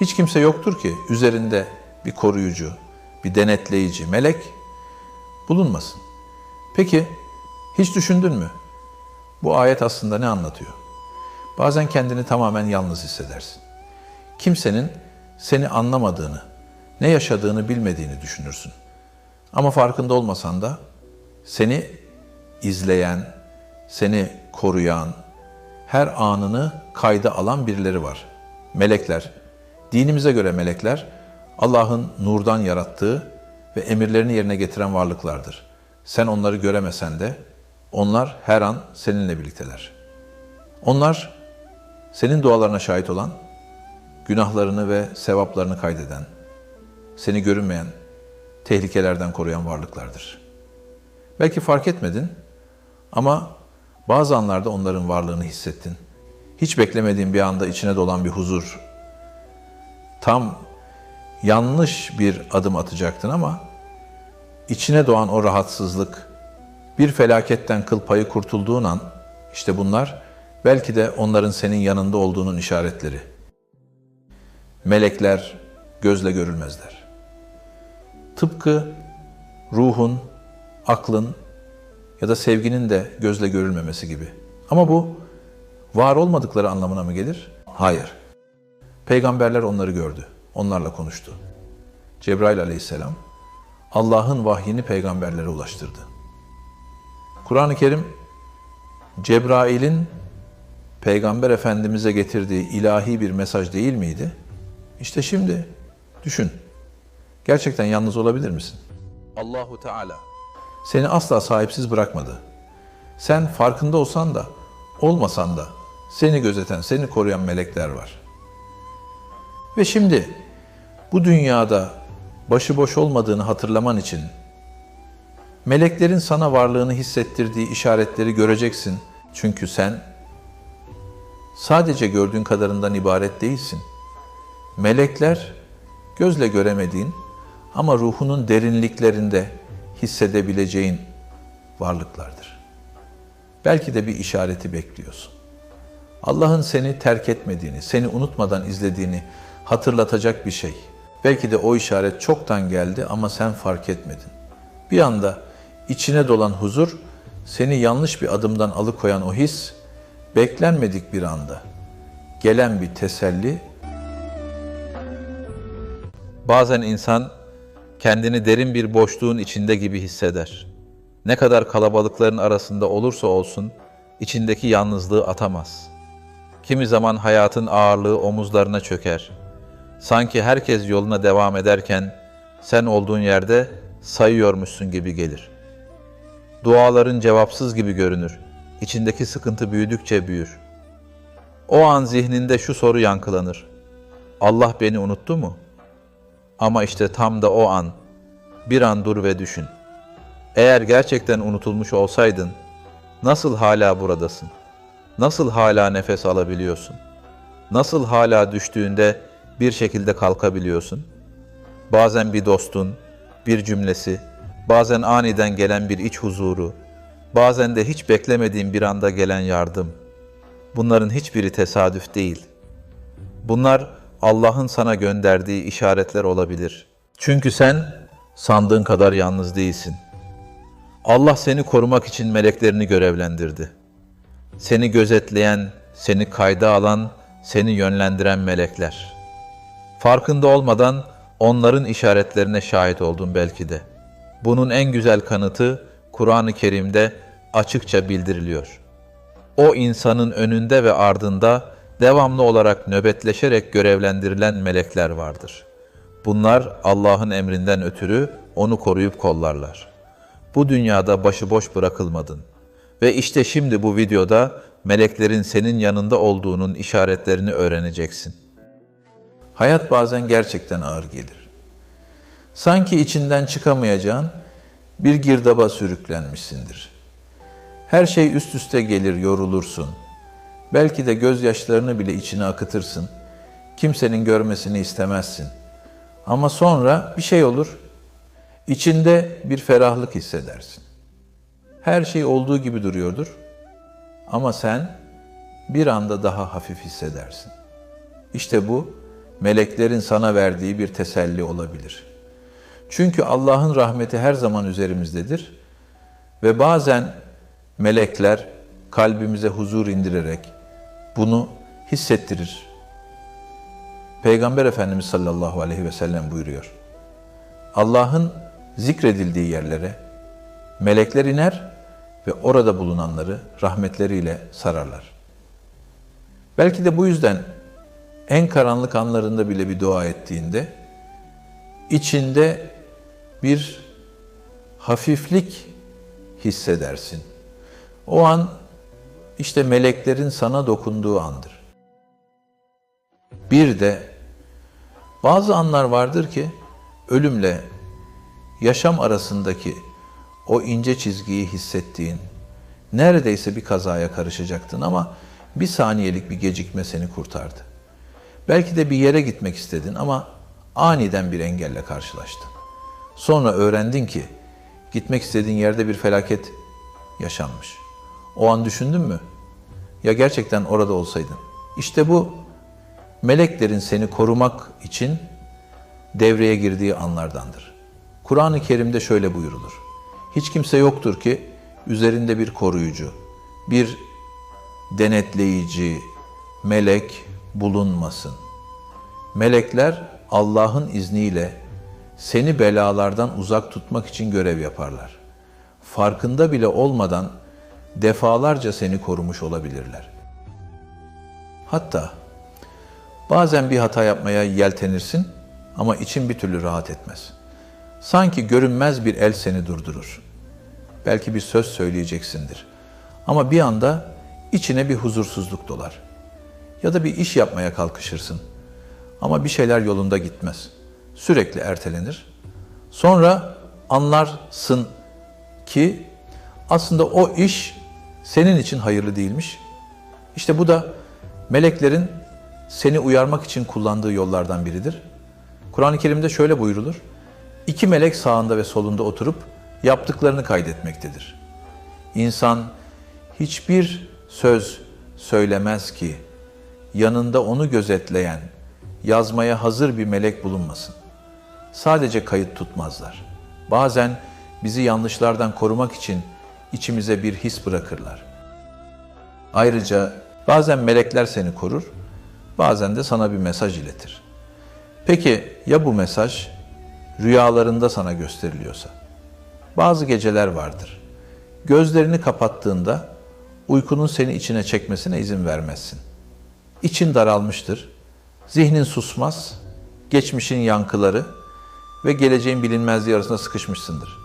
Hiç kimse yoktur ki üzerinde bir koruyucu, bir denetleyici, melek bulunmasın. Peki hiç düşündün mü? Bu ayet aslında ne anlatıyor? Bazen kendini tamamen yalnız hissedersin. Kimsenin seni anlamadığını, ne yaşadığını bilmediğini düşünürsün. Ama farkında olmasan da seni izleyen, seni koruyan, her anını kayda alan birileri var. Melekler. Dinimize göre melekler Allah'ın nurdan yarattığı ve emirlerini yerine getiren varlıklardır. Sen onları göremesen de onlar her an seninle birlikteler. Onlar senin dualarına şahit olan, günahlarını ve sevaplarını kaydeden, seni görünmeyen, tehlikelerden koruyan varlıklardır. Belki fark etmedin ama bazı anlarda onların varlığını hissettin. Hiç beklemediğin bir anda içine dolan bir huzur. Tam yanlış bir adım atacaktın ama içine doğan o rahatsızlık, bir felaketten kıl payı kurtulduğun an, işte bunlar belki de onların senin yanında olduğunun işaretleri. Melekler gözle görülmezler. Tıpkı ruhun, aklın ya da sevginin de gözle görülmemesi gibi. Ama bu var olmadıkları anlamına mı gelir? Hayır. Peygamberler onları gördü. Onlarla konuştu. Cebrail aleyhisselam Allah'ın vahyini peygamberlere ulaştırdı. Kur'an-ı Kerim Cebrail'in Peygamber Efendimiz'e getirdiği ilahi bir mesaj değil miydi? İşte şimdi düşün. Gerçekten yalnız olabilir misin? Allahu Teala seni asla sahipsiz bırakmadı. Sen farkında olsan da olmasan da seni gözeten, seni koruyan melekler var. Ve şimdi bu dünyada başıboş olmadığını hatırlaman için meleklerin sana varlığını hissettirdiği işaretleri göreceksin. Çünkü sen sadece gördüğün kadarından ibaret değilsin. Melekler gözle göremediğin ama ruhunun derinliklerinde hissedebileceğin varlıklardır. Belki de bir işareti bekliyorsun. Allah'ın seni terk etmediğini, seni unutmadan izlediğini hatırlatacak bir şey. Belki de o işaret çoktan geldi ama sen fark etmedin. Bir anda içine dolan huzur, seni yanlış bir adımdan alıkoyan o his, beklenmedik bir anda gelen bir teselli. Bazen insan kendini derin bir boşluğun içinde gibi hisseder. Ne kadar kalabalıkların arasında olursa olsun içindeki yalnızlığı atamaz. Kimi zaman hayatın ağırlığı omuzlarına çöker. Sanki herkes yoluna devam ederken sen olduğun yerde sayıyormuşsun gibi gelir. Duaların cevapsız gibi görünür. İçindeki sıkıntı büyüdükçe büyür. O an zihninde şu soru yankılanır. Allah beni unuttu mu?'' Ama işte tam da o an, bir an dur ve düşün. Eğer gerçekten unutulmuş olsaydın, nasıl hala buradasın? Nasıl hala nefes alabiliyorsun? Nasıl hala düştüğünde bir şekilde kalkabiliyorsun? Bazen bir dostun, bir cümlesi, bazen aniden gelen bir iç huzuru, bazen de hiç beklemediğin bir anda gelen yardım. Bunların hiçbiri tesadüf değil. Bunlar Allah'ın sana gönderdiği işaretler olabilir. Çünkü sen sandığın kadar yalnız değilsin. Allah seni korumak için meleklerini görevlendirdi. Seni gözetleyen, seni kayda alan, seni yönlendiren melekler. Farkında olmadan onların işaretlerine şahit oldun belki de. Bunun en güzel kanıtı Kur'an-ı Kerim'de açıkça bildiriliyor. O insanın önünde ve ardında devamlı olarak nöbetleşerek görevlendirilen melekler vardır. Bunlar Allah'ın emrinden ötürü onu koruyup kollarlar. Bu dünyada başıboş bırakılmadın. Ve işte şimdi bu videoda meleklerin senin yanında olduğunun işaretlerini öğreneceksin. Hayat bazen gerçekten ağır gelir. Sanki içinden çıkamayacağın bir girdaba sürüklenmişsindir. Her şey üst üste gelir, yorulursun.'' Belki de gözyaşlarını bile içine akıtırsın. Kimsenin görmesini istemezsin. Ama sonra bir şey olur. İçinde bir ferahlık hissedersin. Her şey olduğu gibi duruyordur. Ama sen bir anda daha hafif hissedersin. İşte bu meleklerin sana verdiği bir teselli olabilir. Çünkü Allah'ın rahmeti her zaman üzerimizdedir ve bazen melekler kalbimize huzur indirerek bunu hissettirir. Peygamber Efendimiz sallallahu aleyhi ve sellem buyuruyor. Allah'ın zikredildiği yerlere melekler iner ve orada bulunanları rahmetleriyle sararlar. Belki de bu yüzden en karanlık anlarında bile bir dua ettiğinde içinde bir hafiflik hissedersin. O an işte meleklerin sana dokunduğu andır. Bir de bazı anlar vardır ki ölümle yaşam arasındaki o ince çizgiyi hissettiğin, neredeyse bir kazaya karışacaktın ama bir saniyelik bir gecikme seni kurtardı. Belki de bir yere gitmek istedin ama aniden bir engelle karşılaştın. Sonra öğrendin ki gitmek istediğin yerde bir felaket yaşanmış. O an düşündün mü? Ya gerçekten orada olsaydın? İşte bu meleklerin seni korumak için devreye girdiği anlardandır. Kur'an-ı Kerim'de şöyle buyurulur. Hiç kimse yoktur ki üzerinde bir koruyucu, bir denetleyici, melek bulunmasın. Melekler Allah'ın izniyle seni belalardan uzak tutmak için görev yaparlar. Farkında bile olmadan defalarca seni korumuş olabilirler. Hatta bazen bir hata yapmaya yeltenirsin ama için bir türlü rahat etmez. Sanki görünmez bir el seni durdurur. Belki bir söz söyleyeceksindir. Ama bir anda içine bir huzursuzluk dolar. Ya da bir iş yapmaya kalkışırsın. Ama bir şeyler yolunda gitmez. Sürekli ertelenir. Sonra anlarsın ki aslında o iş senin için hayırlı değilmiş. İşte bu da meleklerin seni uyarmak için kullandığı yollardan biridir. Kur'an-ı Kerim'de şöyle buyurulur. İki melek sağında ve solunda oturup yaptıklarını kaydetmektedir. İnsan hiçbir söz söylemez ki yanında onu gözetleyen, yazmaya hazır bir melek bulunmasın. Sadece kayıt tutmazlar. Bazen bizi yanlışlardan korumak için içimize bir his bırakırlar. Ayrıca bazen melekler seni korur, bazen de sana bir mesaj iletir. Peki ya bu mesaj rüyalarında sana gösteriliyorsa? Bazı geceler vardır. Gözlerini kapattığında uykunun seni içine çekmesine izin vermezsin. İçin daralmıştır, zihnin susmaz, geçmişin yankıları ve geleceğin bilinmezliği arasında sıkışmışsındır.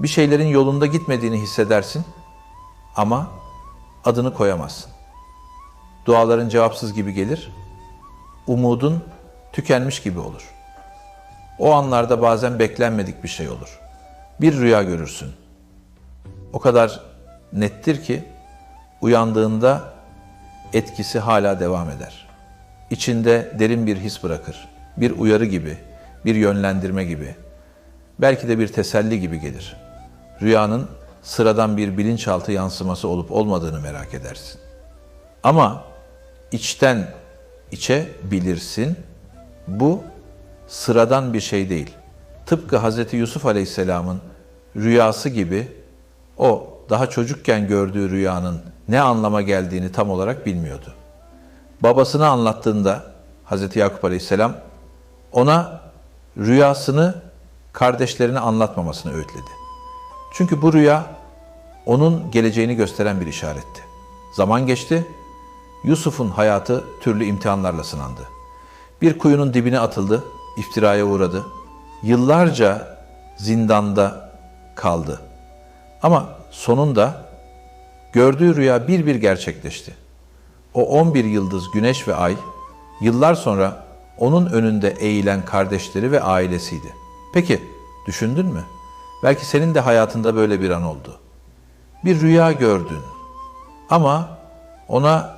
Bir şeylerin yolunda gitmediğini hissedersin ama adını koyamazsın. Duaların cevapsız gibi gelir, umudun tükenmiş gibi olur. O anlarda bazen beklenmedik bir şey olur. Bir rüya görürsün. O kadar nettir ki uyandığında etkisi hala devam eder. İçinde derin bir his bırakır. Bir uyarı gibi, bir yönlendirme gibi. Belki de bir teselli gibi gelir. Rüyanın sıradan bir bilinçaltı yansıması olup olmadığını merak edersin. Ama içten içe bilirsin. Bu sıradan bir şey değil. Tıpkı Hz. Yusuf Aleyhisselam'ın rüyası gibi o daha çocukken gördüğü rüyanın ne anlama geldiğini tam olarak bilmiyordu. Babasına anlattığında Hz. Yakup Aleyhisselam ona rüyasını kardeşlerine anlatmamasını öğütledi. Çünkü bu rüya onun geleceğini gösteren bir işaretti. Zaman geçti, Yusuf'un hayatı türlü imtihanlarla sınandı. Bir kuyunun dibine atıldı, iftiraya uğradı. Yıllarca zindanda kaldı. Ama sonunda gördüğü rüya bir bir gerçekleşti. O 11 yıldız güneş ve ay yıllar sonra onun önünde eğilen kardeşleri ve ailesiydi. Peki düşündün mü? Belki senin de hayatında böyle bir an oldu. Bir rüya gördün ama ona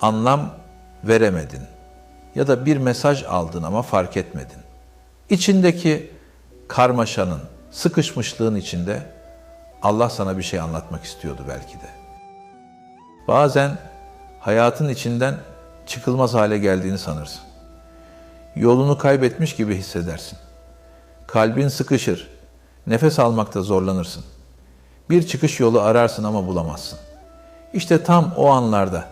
anlam veremedin ya da bir mesaj aldın ama fark etmedin. İçindeki karmaşanın, sıkışmışlığın içinde Allah sana bir şey anlatmak istiyordu belki de. Bazen hayatın içinden çıkılmaz hale geldiğini sanırsın. Yolunu kaybetmiş gibi hissedersin. Kalbin sıkışır. Nefes almakta zorlanırsın. Bir çıkış yolu ararsın ama bulamazsın. İşte tam o anlarda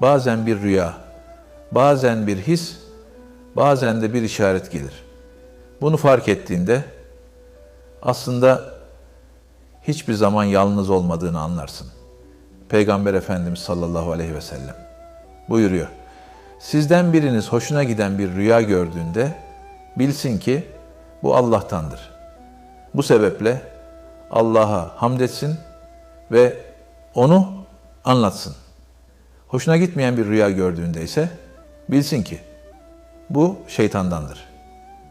bazen bir rüya, bazen bir his, bazen de bir işaret gelir. Bunu fark ettiğinde aslında hiçbir zaman yalnız olmadığını anlarsın. Peygamber Efendimiz sallallahu aleyhi ve sellem buyuruyor. Sizden biriniz hoşuna giden bir rüya gördüğünde bilsin ki bu Allah'tandır. Bu sebeple Allah'a hamd etsin ve onu anlatsın. Hoşuna gitmeyen bir rüya gördüğünde ise bilsin ki bu şeytandandır.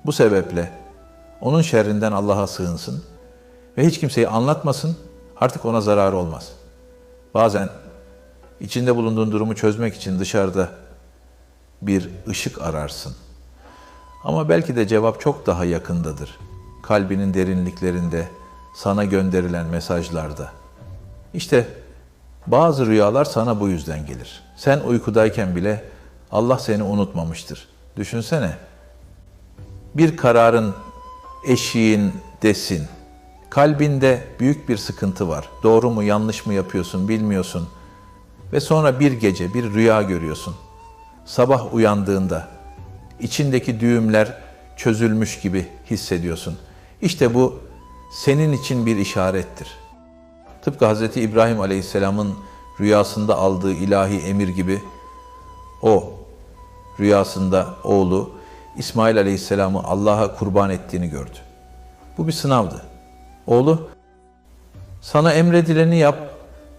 Bu sebeple onun şerrinden Allah'a sığınsın ve hiç kimseyi anlatmasın, artık ona zararı olmaz. Bazen içinde bulunduğun durumu çözmek için dışarıda bir ışık ararsın. Ama belki de cevap çok daha yakındadır. Kalbinin derinliklerinde, sana gönderilen mesajlarda. İşte bazı rüyalar sana bu yüzden gelir. Sen uykudayken bile Allah seni unutmamıştır. Düşünsene. Bir kararın eşiğin desin. Kalbinde büyük bir sıkıntı var. Doğru mu yanlış mı yapıyorsun bilmiyorsun. Ve sonra bir gece bir rüya görüyorsun. Sabah uyandığında içindeki düğümler çözülmüş gibi hissediyorsun. İşte bu senin için bir işarettir. Tıpkı Hz. İbrahim Aleyhisselam'ın rüyasında aldığı ilahi emir gibi o rüyasında oğlu İsmail Aleyhisselam'ı Allah'a kurban ettiğini gördü. Bu bir sınavdı. Oğlu sana emredileni yap,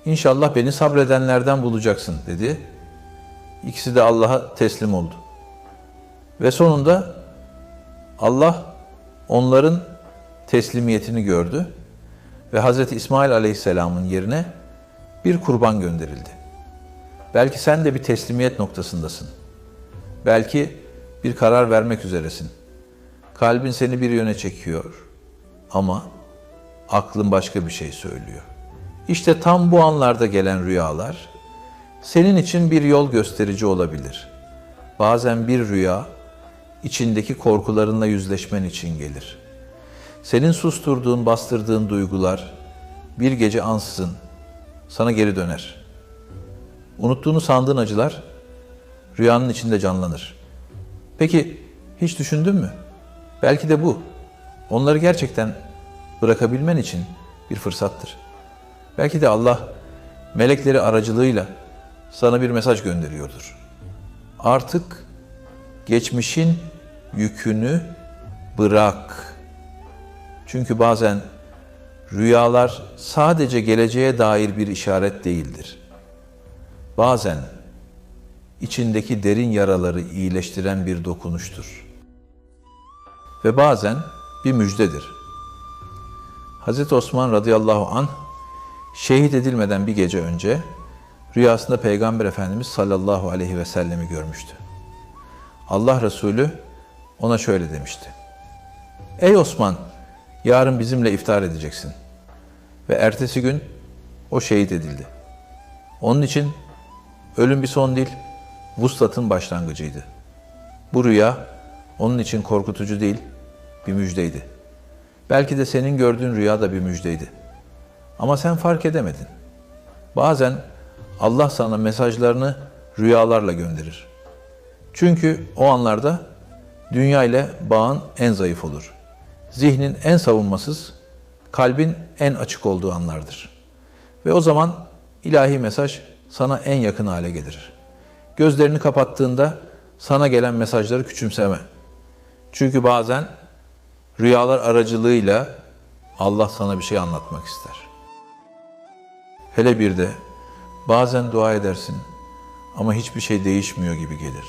İnşallah beni sabredenlerden bulacaksın dedi. İkisi de Allah'a teslim oldu. Ve sonunda Allah onların teslimiyetini gördü ve Hz. İsmail Aleyhisselam'ın yerine bir kurban gönderildi. Belki sen de bir teslimiyet noktasındasın. Belki bir karar vermek üzeresin. Kalbin seni bir yöne çekiyor ama aklın başka bir şey söylüyor. İşte tam bu anlarda gelen rüyalar senin için bir yol gösterici olabilir. Bazen bir rüya içindeki korkularınla yüzleşmen için gelir. Senin susturduğun, bastırdığın duygular bir gece ansızın sana geri döner. Unuttuğunu sandığın acılar rüyanın içinde canlanır. Peki hiç düşündün mü? Belki de bu. Onları gerçekten bırakabilmen için bir fırsattır. Belki de Allah melekleri aracılığıyla sana bir mesaj gönderiyordur. Artık geçmişin yükünü bırak. Çünkü bazen rüyalar sadece geleceğe dair bir işaret değildir. Bazen içindeki derin yaraları iyileştiren bir dokunuştur. Ve bazen bir müjdedir. Hz. Osman radıyallahu anh şehit edilmeden bir gece önce rüyasında Peygamber Efendimiz sallallahu aleyhi ve sellemi görmüştü. Allah Resulü ona şöyle demişti. Ey Osman, yarın bizimle iftar edeceksin. Ve ertesi gün o şehit edildi. Onun için ölüm bir son değil, vuslatın başlangıcıydı. Bu rüya onun için korkutucu değil, bir müjdeydi. Belki de senin gördüğün rüya da bir müjdeydi. Ama sen fark edemedin. Bazen Allah sana mesajlarını rüyalarla gönderir. Çünkü o anlarda dünya ile bağın en zayıf olur. Zihnin en savunmasız, kalbin en açık olduğu anlardır. Ve o zaman ilahi mesaj sana en yakın hale gelir. Gözlerini kapattığında sana gelen mesajları küçümseme. Çünkü bazen rüyalar aracılığıyla Allah sana bir şey anlatmak ister. Hele bir de bazen dua edersin ama hiçbir şey değişmiyor gibi gelir.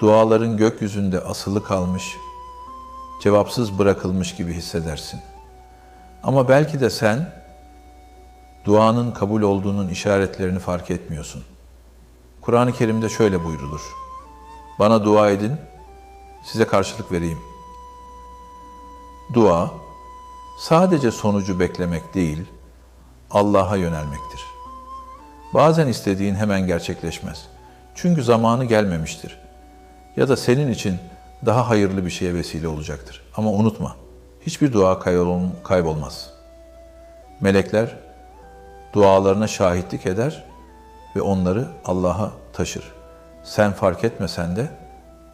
Duaların gökyüzünde asılı kalmış, cevapsız bırakılmış gibi hissedersin. Ama belki de sen duanın kabul olduğunun işaretlerini fark etmiyorsun. Kur'an-ı Kerim'de şöyle buyrulur. Bana dua edin, size karşılık vereyim. Dua, sadece sonucu beklemek değil, Allah'a yönelmektir. Bazen istediğin hemen gerçekleşmez. Çünkü zamanı gelmemiştir. Ya da senin için daha hayırlı bir şeye vesile olacaktır. Ama unutma, hiçbir dua kaybol- kaybolmaz. Melekler dualarına şahitlik eder ve onları Allah'a taşır. Sen fark etmesen de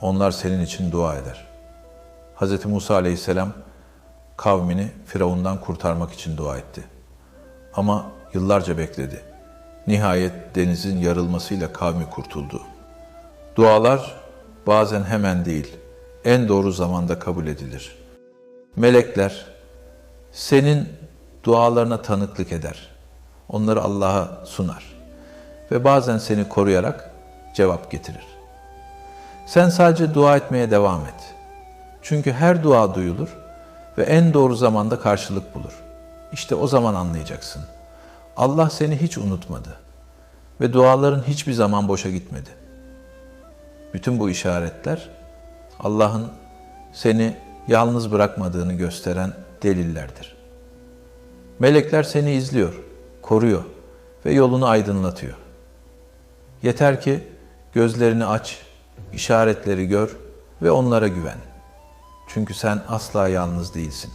onlar senin için dua eder. Hz. Musa aleyhisselam kavmini Firavundan kurtarmak için dua etti. Ama yıllarca bekledi. Nihayet denizin yarılmasıyla kavmi kurtuldu. Dualar bazen hemen değil, en doğru zamanda kabul edilir. Melekler senin dualarına tanıklık eder. Onları Allah'a sunar ve bazen seni koruyarak cevap getirir. Sen sadece dua etmeye devam et. Çünkü her dua duyulur ve en doğru zamanda karşılık bulur. İşte o zaman anlayacaksın. Allah seni hiç unutmadı ve duaların hiçbir zaman boşa gitmedi. Bütün bu işaretler Allah'ın seni yalnız bırakmadığını gösteren delillerdir. Melekler seni izliyor, koruyor ve yolunu aydınlatıyor. Yeter ki gözlerini aç, işaretleri gör ve onlara güven. Çünkü sen asla yalnız değilsin.